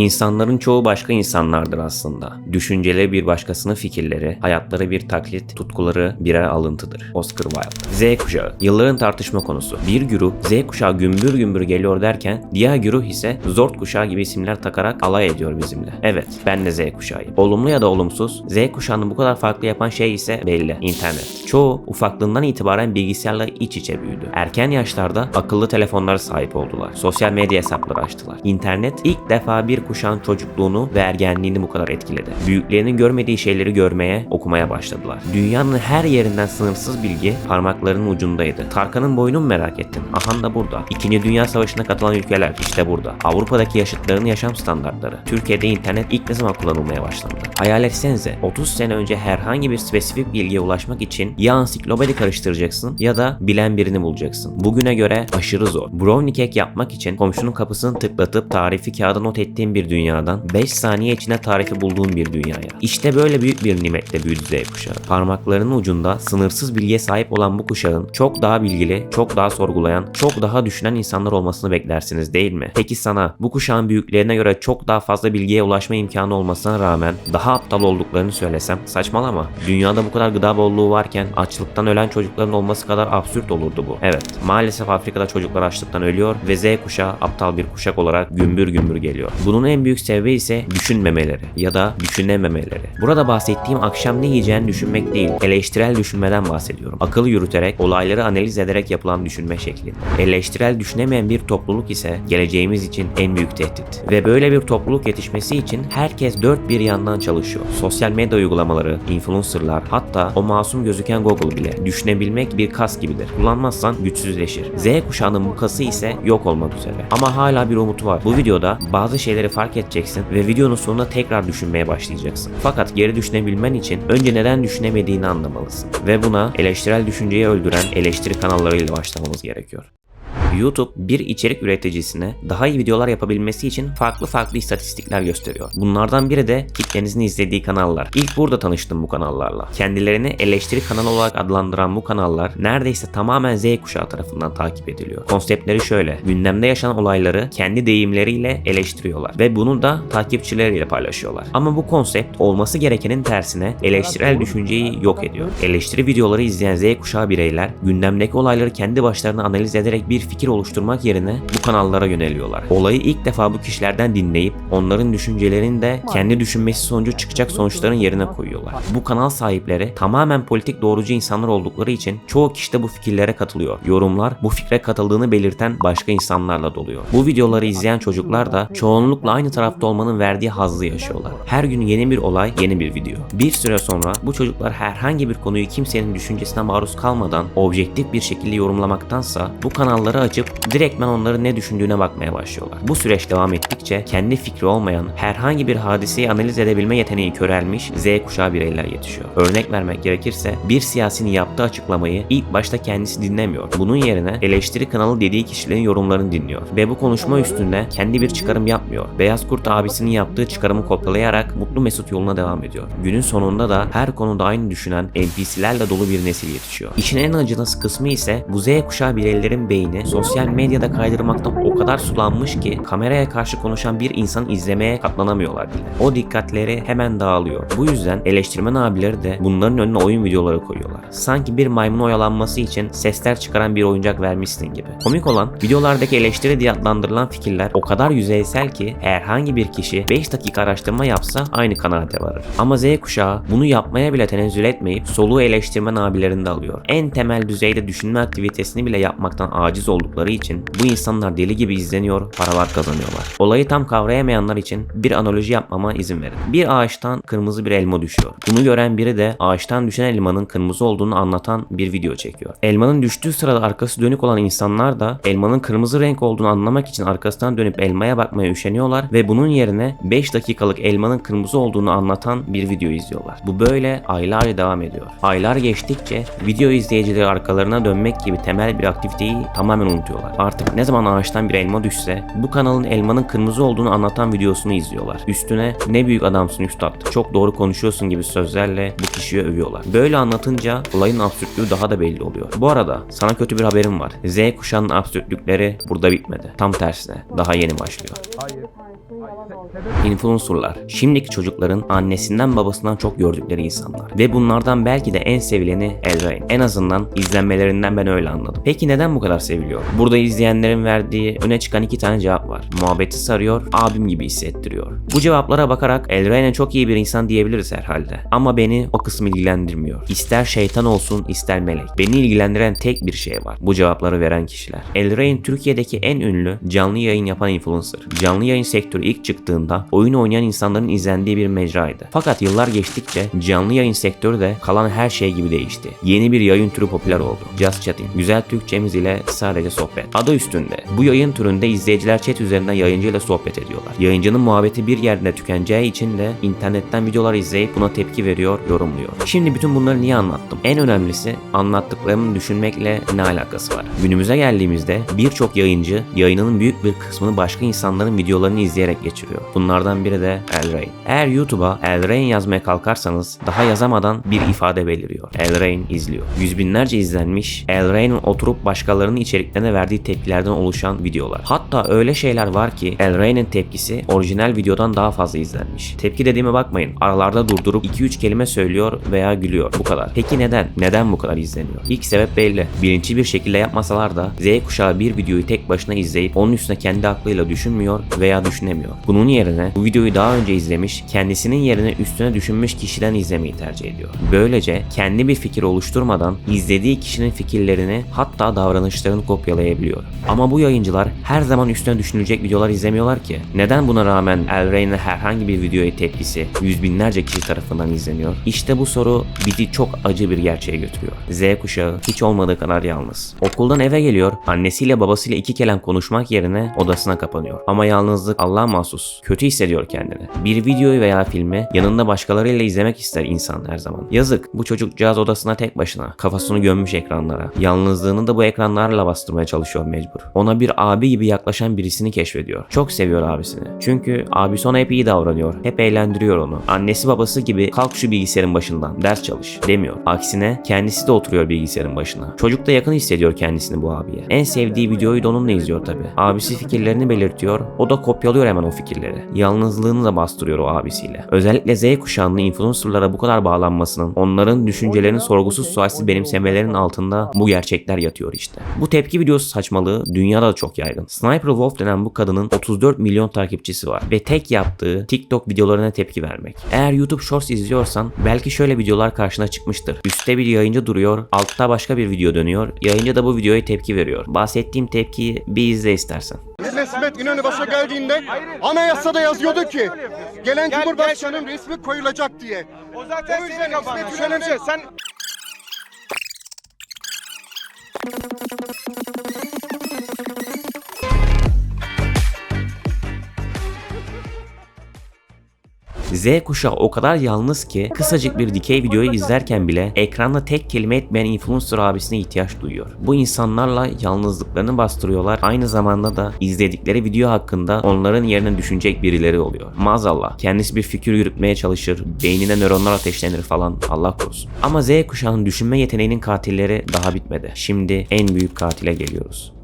İnsanların çoğu başka insanlardır aslında. Düşünceleri bir başkasının fikirleri, hayatları bir taklit, tutkuları birer alıntıdır. Oscar Wilde. Z kuşağı. Yılların tartışma konusu. Bir güruh Z kuşağı gümbür gümbür geliyor derken diğer güruh ise Zord kuşağı gibi isimler takarak alay ediyor bizimle. Evet ben de Z kuşağıyım. Olumlu ya da olumsuz Z kuşağını bu kadar farklı yapan şey ise belli. İnternet. Çoğu ufaklığından itibaren bilgisayarla iç içe büyüdü. Erken yaşlarda akıllı telefonlara sahip oldular. Sosyal medya hesapları açtılar. İnternet ilk defa bir kuşağın çocukluğunu ve ergenliğini bu kadar etkiledi. Büyüklerinin görmediği şeyleri görmeye, okumaya başladılar. Dünyanın her yerinden sınırsız bilgi parmaklarının ucundaydı. Tarkan'ın boyunu mu merak ettin? Ahan da burada. İkinci Dünya Savaşı'na katılan ülkeler işte burada. Avrupa'daki yaşıtların yaşam standartları. Türkiye'de internet ilk ne zaman kullanılmaya başlandı? Hayal etsenize 30 sene önce herhangi bir spesifik bilgiye ulaşmak için ya ansiklopedi karıştıracaksın ya da bilen birini bulacaksın. Bugüne göre aşırı zor. Brownie cake yapmak için komşunun kapısını tıklatıp tarifi kağıda not ettiğin bir dünyadan 5 saniye içinde tarifi bulduğun bir dünyaya. İşte böyle büyük bir nimetle büyüdü Z kuşağı. Parmaklarının ucunda sınırsız bilgiye sahip olan bu kuşağın çok daha bilgili, çok daha sorgulayan, çok daha düşünen insanlar olmasını beklersiniz değil mi? Peki sana bu kuşağın büyüklerine göre çok daha fazla bilgiye ulaşma imkanı olmasına rağmen daha aptal olduklarını söylesem saçmalama. Dünyada bu kadar gıda bolluğu varken açlıktan ölen çocukların olması kadar absürt olurdu bu. Evet, maalesef Afrika'da çocuklar açlıktan ölüyor ve Z kuşağı aptal bir kuşak olarak gümbür gümbür geliyor. Bunun en büyük sebebi ise düşünmemeleri ya da düşünememeleri. Burada bahsettiğim akşam ne yiyeceğini düşünmek değil, eleştirel düşünmeden bahsediyorum. Akıl yürüterek, olayları analiz ederek yapılan düşünme şekli. Eleştirel düşünemeyen bir topluluk ise geleceğimiz için en büyük tehdit. Ve böyle bir topluluk yetişmesi için herkes dört bir yandan çalışıyor. Sosyal medya uygulamaları, influencerlar, hatta o masum gözüken Google bile. Düşünebilmek bir kas gibidir. Kullanmazsan güçsüzleşir. Z kuşağının bu kası ise yok olmak üzere. Ama hala bir umut var. Bu videoda bazı şeyleri fark edeceksin ve videonun sonunda tekrar düşünmeye başlayacaksın. Fakat geri düşünebilmen için önce neden düşünemediğini anlamalısın. Ve buna eleştirel düşünceyi öldüren eleştiri kanallarıyla başlamamız gerekiyor. YouTube bir içerik üreticisine daha iyi videolar yapabilmesi için farklı farklı istatistikler gösteriyor. Bunlardan biri de kitlenizin izlediği kanallar. İlk burada tanıştım bu kanallarla. Kendilerini eleştiri kanalı olarak adlandıran bu kanallar neredeyse tamamen Z kuşağı tarafından takip ediliyor. Konseptleri şöyle. Gündemde yaşanan olayları kendi deyimleriyle eleştiriyorlar ve bunu da takipçileriyle paylaşıyorlar. Ama bu konsept olması gerekenin tersine eleştirel düşünceyi yok ediyor. Eleştiri videoları izleyen Z kuşağı bireyler gündemdeki olayları kendi başlarına analiz ederek bir fikir oluşturmak yerine bu kanallara yöneliyorlar. Olayı ilk defa bu kişilerden dinleyip onların düşüncelerini de kendi düşünmesi sonucu çıkacak sonuçların yerine koyuyorlar. Bu kanal sahipleri tamamen politik doğrucu insanlar oldukları için çoğu kişi de bu fikirlere katılıyor. Yorumlar bu fikre katıldığını belirten başka insanlarla doluyor. Bu videoları izleyen çocuklar da çoğunlukla aynı tarafta olmanın verdiği hazzı yaşıyorlar. Her gün yeni bir olay, yeni bir video. Bir süre sonra bu çocuklar herhangi bir konuyu kimsenin düşüncesine maruz kalmadan objektif bir şekilde yorumlamaktansa bu kanalları açıp direktmen onların ne düşündüğüne bakmaya başlıyorlar. Bu süreç devam ettikçe kendi fikri olmayan herhangi bir hadiseyi analiz edebilme yeteneği körelmiş Z kuşağı bireyler yetişiyor. Örnek vermek gerekirse bir siyasinin yaptığı açıklamayı ilk başta kendisi dinlemiyor. Bunun yerine eleştiri kanalı dediği kişilerin yorumlarını dinliyor ve bu konuşma üstünde kendi bir çıkarım yapmıyor. Beyaz Kurt abisinin yaptığı çıkarımı kopyalayarak mutlu mesut yoluna devam ediyor. Günün sonunda da her konuda aynı düşünen NPC'lerle dolu bir nesil yetişiyor. İşin en acınası kısmı ise bu Z kuşağı bireylerin beyni sosyal medyada kaydırmaktan o kadar sulanmış ki kameraya karşı konuşan bir insan izlemeye katlanamıyorlar bile. O dikkatleri hemen dağılıyor. Bu yüzden eleştirmen abileri de bunların önüne oyun videoları koyuyorlar. Sanki bir maymun oyalanması için sesler çıkaran bir oyuncak vermişsin gibi. Komik olan videolardaki eleştiri diye adlandırılan fikirler o kadar yüzeysel ki herhangi bir kişi 5 dakika araştırma yapsa aynı kanaate varır. Ama Z kuşağı bunu yapmaya bile tenezzül etmeyip soluğu eleştirmen abilerinde alıyor. En temel düzeyde düşünme aktivitesini bile yapmaktan aciz oldukları için bu insanlar deli gibi izleniyor, paralar kazanıyorlar. Olayı tam kavrayamayanlar için bir analoji yapmama izin verin. Bir ağaçtan kırmızı bir elma düşüyor. Bunu gören biri de ağaçtan düşen elmanın kırmızı olduğunu anlatan bir video çekiyor. Elmanın düştüğü sırada arkası dönük olan insanlar da elmanın kırmızı renk olduğunu anlamak için arkasından dönüp elmaya bakmaya üşeniyorlar ve bunun yerine 5 dakikalık elmanın kırmızı olduğunu anlatan bir video izliyorlar. Bu böyle aylarca devam ediyor. Aylar geçtikçe video izleyicileri arkalarına dönmek gibi temel bir aktiviteyi tamamen unutuyorlar. Artık ne zaman ağaçtan bir elma düşse bu kanalın elmanın kırmızı olduğunu anlatan videosunu izliyorlar. Üstüne ne büyük adamsın üstad, çok doğru konuşuyorsun gibi sözlerle bu kişiyi övüyorlar. Böyle anlatınca olayın absürtlüğü daha da belli oluyor. Bu arada sana kötü bir haberim var. Z kuşağının absürtlükleri burada bitmedi. Tam tersine daha yeni başlıyor. Hayır. Influencerlar, şimdiki çocukların annesinden babasından çok gördükleri insanlar. Ve bunlardan belki de en sevileni Elrain. En azından izlenmelerinden ben öyle anladım. Peki neden bu kadar seviliyor? Burada izleyenlerin verdiği öne çıkan iki tane cevap var. Muhabbeti sarıyor, abim gibi hissettiriyor. Bu cevaplara bakarak Elrain'e çok iyi bir insan diyebiliriz herhalde. Ama beni o kısım ilgilendirmiyor. İster şeytan olsun ister melek. Beni ilgilendiren tek bir şey var. Bu cevapları veren kişiler. Elrain Türkiye'deki en ünlü canlı yayın yapan influencer. Canlı yayın sektörü ilk çıktığında oyun oynayan insanların izlendiği bir mecraydı. Fakat yıllar geçtikçe canlı yayın sektörü de kalan her şey gibi değişti. Yeni bir yayın türü popüler oldu. Just Chatting. Güzel Türkçemiz ile sadece sohbet. Adı üstünde. Bu yayın türünde izleyiciler chat üzerinden yayıncıyla sohbet ediyorlar. Yayıncının muhabbeti bir yerde tükeneceği için de internetten videolar izleyip buna tepki veriyor, yorumluyor. Şimdi bütün bunları niye anlattım? En önemlisi anlattıklarımı düşünmekle ne alakası var? Günümüze geldiğimizde birçok yayıncı yayınının büyük bir kısmını başka insanların videolarını izleyerek geçiriyor. Bunlardan biri de Elrain. Eğer YouTube'a Elrain yazmaya kalkarsanız daha yazamadan bir ifade beliriyor. Elrain izliyor. Yüz binlerce izlenmiş Elrain'in oturup başkalarının içeriklerine verdiği tepkilerden oluşan videolar. Hatta öyle şeyler var ki Elrain'in tepkisi orijinal videodan daha fazla izlenmiş. Tepki dediğime bakmayın. Aralarda durdurup 2-3 kelime söylüyor veya gülüyor. Bu kadar. Peki neden? Neden bu kadar izleniyor? İlk sebep belli. Bilinçli bir şekilde yapmasalar da Z kuşağı bir videoyu tek başına izleyip onun üstüne kendi aklıyla düşünmüyor veya düşünemiyor. Bunun yerine bu videoyu daha önce izlemiş, kendisinin yerine üstüne düşünmüş kişiden izlemeyi tercih ediyor. Böylece kendi bir fikir oluşturmadan izlediği kişinin fikirlerini hatta davranışlarını kopyalayabiliyor. Ama bu yayıncılar her zaman üstüne düşünülecek videolar izlemiyorlar ki. Neden buna rağmen Elrain'in herhangi bir videoya tepkisi yüz binlerce kişi tarafından izleniyor? İşte bu soru bizi çok acı bir gerçeğe götürüyor. Z kuşağı hiç olmadığı kadar yalnız. Okuldan eve geliyor, annesiyle babasıyla iki kelam konuşmak yerine odasına kapanıyor. Ama yalnızlık Allah'a mahsus. Kötü hissediyor kendini. Bir videoyu veya filmi yanında başkalarıyla izlemek ister insan her zaman. Yazık bu çocukcağız odasına tek başına. Kafasını gömmüş ekranlara. Yalnızlığını da bu ekranlarla bastırmaya çalışıyor mecbur. Ona bir abi gibi yaklaşan birisini keşfediyor. Çok seviyor abisini. Çünkü abisi ona hep iyi davranıyor. Hep eğlendiriyor onu. Annesi babası gibi kalk şu bilgisayarın başından ders çalış demiyor. Aksine kendisi de oturuyor bilgisayarın başına. Çocuk da yakın hissediyor kendisini bu abiye. En sevdiği videoyu da onunla izliyor tabi. Abisi fikirlerini belirtiyor. O da kopyalıyor hemen o fikirleri. Yalnızlığını da bastırıyor o abisiyle. Özellikle Z kuşağının influencerlara bu kadar bağlanmasının, onların düşüncelerini sorgusuz sualsiz benimsemelerinin altında bu gerçekler yatıyor işte. Bu tepki videosu saçmalığı dünyada da çok yaygın. Sniper Wolf denen bu kadının 34 milyon takipçisi var ve tek yaptığı TikTok videolarına tepki vermek. Eğer YouTube Shorts izliyorsan belki şöyle videolar karşına çıkmıştır. Üstte bir yayıncı duruyor, altta başka bir video dönüyor. Yayıncı da bu videoya tepki veriyor. Bahsettiğim tepkiyi bir izle istersen. Mehmet İnönü başa geldiğinde anayasada yazıyordu ki gelen Gel, Cumhurbaşkanı'nın resmi koyulacak diye. O zaten O senin kafanda. Sen Z kuşağı o kadar yalnız ki kısacık bir dikey videoyu izlerken bile ekranda tek kelime etmeyen influencer abisine ihtiyaç duyuyor. Bu insanlarla yalnızlıklarını bastırıyorlar. Aynı zamanda da izledikleri video hakkında onların yerine düşünecek birileri oluyor. Maazallah kendisi bir fikir yürütmeye çalışır, beynine nöronlar ateşlenir falan Allah korusun. Ama Z kuşağının düşünme yeteneğinin katilleri daha bitmedi. Şimdi en büyük katile geliyoruz.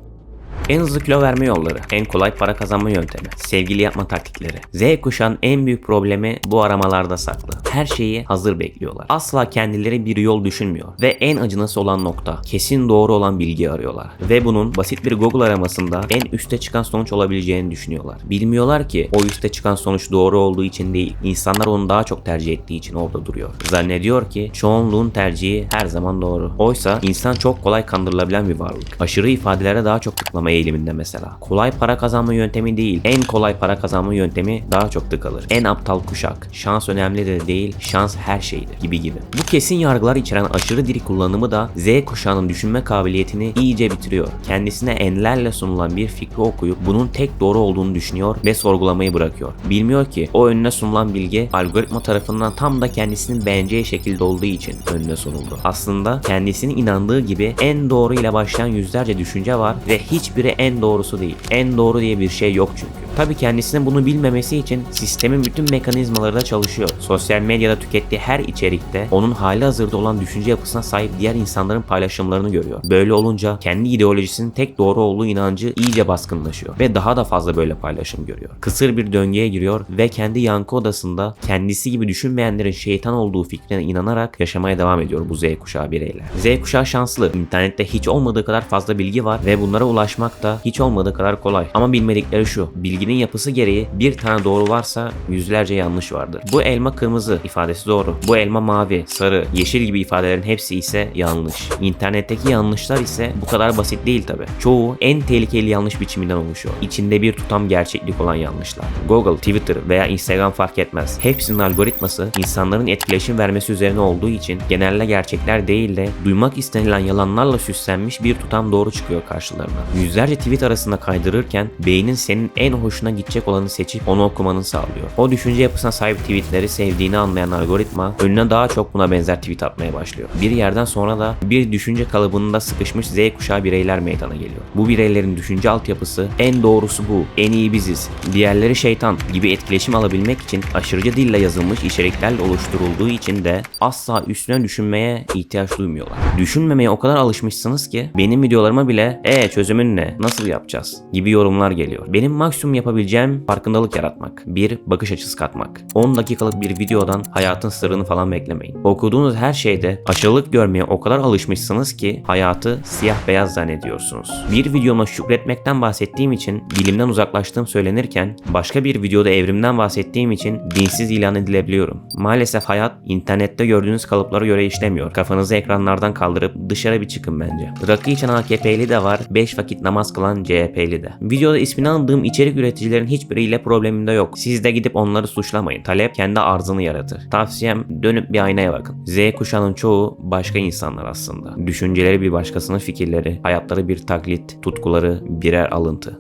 En hızlı kilo verme yolları, en kolay para kazanma yöntemi, sevgili yapma taktikleri. Z kuşağın en büyük problemi bu aramalarda saklı. Her şeyi hazır bekliyorlar. Asla kendileri bir yol düşünmüyor. Ve en acınası olan nokta, kesin doğru olan bilgi arıyorlar. Ve bunun basit bir Google aramasında en üste çıkan sonuç olabileceğini düşünüyorlar. Bilmiyorlar ki o üste çıkan sonuç doğru olduğu için değil, insanlar onu daha çok tercih ettiği için orada duruyor. Zannediyor ki çoğunluğun tercihi her zaman doğru. Oysa insan çok kolay kandırılabilen bir varlık. Aşırı ifadelere daha çok tıklama eğiliminde mesela. Kolay para kazanma yöntemi değil, en kolay para kazanma yöntemi daha çok tıkalır. En aptal kuşak, şans önemli de değil, şans her şeydir gibi gibi. Bu kesin yargılar içeren aşırı diri kullanımı da Z kuşağının düşünme kabiliyetini iyice bitiriyor. Kendisine enlerle sunulan bir fikri okuyup bunun tek doğru olduğunu düşünüyor ve sorgulamayı bırakıyor. Bilmiyor ki o önüne sunulan bilgi algoritma tarafından tam da kendisinin beğeneceği şekilde olduğu için önüne sunuldu. Aslında kendisinin inandığı gibi en doğru ile başlayan yüzlerce düşünce var ve hiçbiri en doğrusu değil. En doğru diye bir şey yok çünkü. Tabi kendisinin bunu bilmemesi için sistemin bütün mekanizmaları da çalışıyor. Sosyal medyada tükettiği her içerikte onun hali hazırda olan düşünce yapısına sahip diğer insanların paylaşımlarını görüyor. Böyle olunca kendi ideolojisinin tek doğru olduğu inancı iyice baskınlaşıyor ve daha da fazla böyle paylaşım görüyor. Kısır bir döngüye giriyor ve kendi yankı odasında kendisi gibi düşünmeyenlerin şeytan olduğu fikrine inanarak yaşamaya devam ediyor bu Z kuşağı bireyler. Z kuşağı şanslı. İnternette hiç olmadığı kadar fazla bilgi var ve bunlara ulaşmak da hiç olmadığı kadar kolay. Ama bilmedikleri şu. Bilginin yapısı gereği bir tane doğru varsa yüzlerce yanlış vardır. Bu elma kırmızı ifadesi doğru. Bu elma mavi, sarı, yeşil gibi ifadelerin hepsi ise yanlış. İnternetteki yanlışlar ise bu kadar basit değil tabi. Çoğu en tehlikeli yanlış biçiminden oluşuyor. İçinde bir tutam gerçeklik olan yanlışlar. Google, Twitter veya Instagram fark etmez. Hepsinin algoritması insanların etkileşim vermesi üzerine olduğu için genelde gerçekler değil de duymak istenilen yalanlarla süslenmiş bir tutam doğru çıkıyor karşılarına. Yüzlerce tweet arasında kaydırırken beynin senin en hoşuna gidecek olanı seçip onu okumanı sağlıyor. O düşünce yapısına sahip tweetleri sevdiğini anlayan algoritma önüne daha çok buna benzer tweet atmaya başlıyor. Bir yerden sonra da bir düşünce kalıbında sıkışmış Z kuşağı bireyler meydana geliyor. Bu bireylerin düşünce altyapısı en doğrusu bu, en iyi biziz, diğerleri şeytan gibi etkileşim alabilmek için aşırıcı dille yazılmış içeriklerle oluşturulduğu için de asla üstüne düşünmeye ihtiyaç duymuyorlar. Düşünmemeye o kadar alışmışsınız ki benim videolarıma bile e çözümün ne, nasıl yapacağız gibi yorumlar geliyor. Benim maksimum yapabileceğim farkındalık yaratmak, bir bakış açısı katmak. 10 dakikalık bir videodan hayatın sırrını falan beklemeyin. Okuduğunuz her şeyde aşırılık görmeye o kadar alışmışsınız ki hayatı siyah beyaz zannediyorsunuz. Bir videoma şükretmekten bahsettiğim için bilimden uzaklaştığım söylenirken başka bir videoda evrimden bahsettiğim için dinsiz ilan edilebiliyorum. Maalesef hayat internette gördüğünüz kalıplara göre işlemiyor. Kafanızı ekranlardan kaldırıp dışarı bir çıkın bence. Rakı içen AKP'li de var, 5 vakit namaz kılan CHP'li de. Videoda ismini andığım içerik üreticilerin hiçbiriyle problemim de yok. Siz de gidip onları suçlamayın. Talep kendi arzını yaratır. Tavsiyem dönüp bir aynaya bakın. Z kuşağının çoğu başka insanlar aslında. Düşünceleri bir başkasının fikirleri, hayatları bir taklit, tutkuları birer alıntı.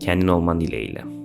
Kendin olman dileğiyle.